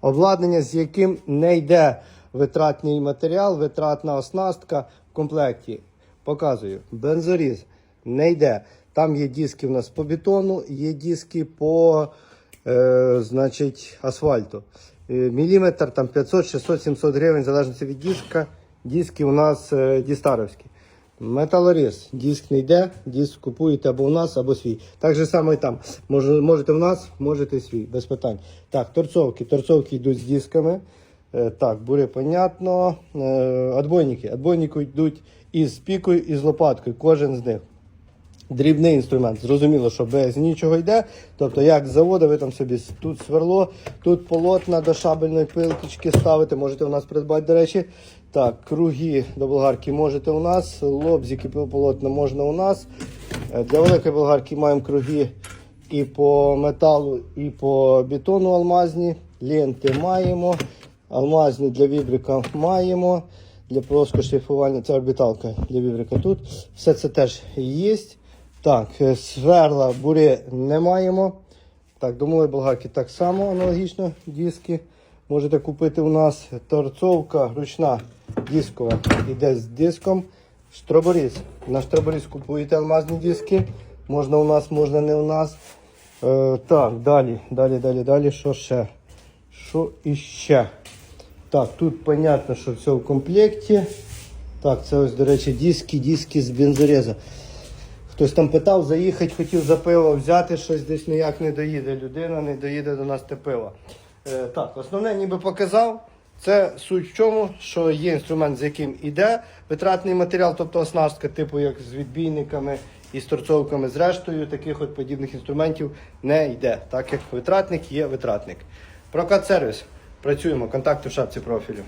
Обладнання, з яким не йде витратний матеріал, витратна оснастка в комплекті. Показую. Бензоріз не йде. Там є диски у нас по бетону, є диски по е, значить, асфальту. Е, Міліметр там 500, 600, 700 гривень, в залежності від диска. Диски у нас е, дістаровські. Металоріз. Диск не йде, диск купуєте або у нас, або свій. Так же само і там. Можете в нас, можете свій, без питань. Так, торцовки. Торцовки йдуть з дисками. Е, так, бури, понятно. Е, отбойники. Отбойники йдуть із пікою і з лопаткою. Кожен з них. Дрібний інструмент. Зрозуміло, що без нічого йде. Тобто, як з заводу, ви там собі тут сверло, тут полотна до шабельної пилкічки ставити. Можете у нас придбати, до речі. Так, круги до болгарки можете у нас, лобзики полотна можна у нас. Е, Для великої болгарки маємо круги і по металу, і по бетону алмазні. Ленти маємо. Алмазні для вібрика маємо. Для плоского шліфування це орбіталка для вібрика тут. Все це теж є. Так, е, сверла бури не маємо. Так, до малої болгарки так само аналогічно диски. Можете купити у нас торцовка ручна дискова. Іде з диском. Штроборіз. На штроборіз купуєте алмазні диски. Можна у нас, можна не у нас. Е, так, далі, далі, далі, далі. Що ще? Що іще? Так, тут понятно, що все в комплекті. Так, це ось, до речі, диски, диски з бензореза. Хтось там питав, заїхати, хотів за пиво взяти, щось десь ніяк не доїде. Людина не доїде до нас те пиво. Е, так, основне ніби показав. Це суть в чому, що є інструмент, з яким іде витратний матеріал, тобто оснастка, типу як з відбійниками і з торцовками. Зрештою, таких от подібних інструментів не йде, так як витратник є витратник. Прокат сервіс. Працюємо. Контакти в шапці профілю.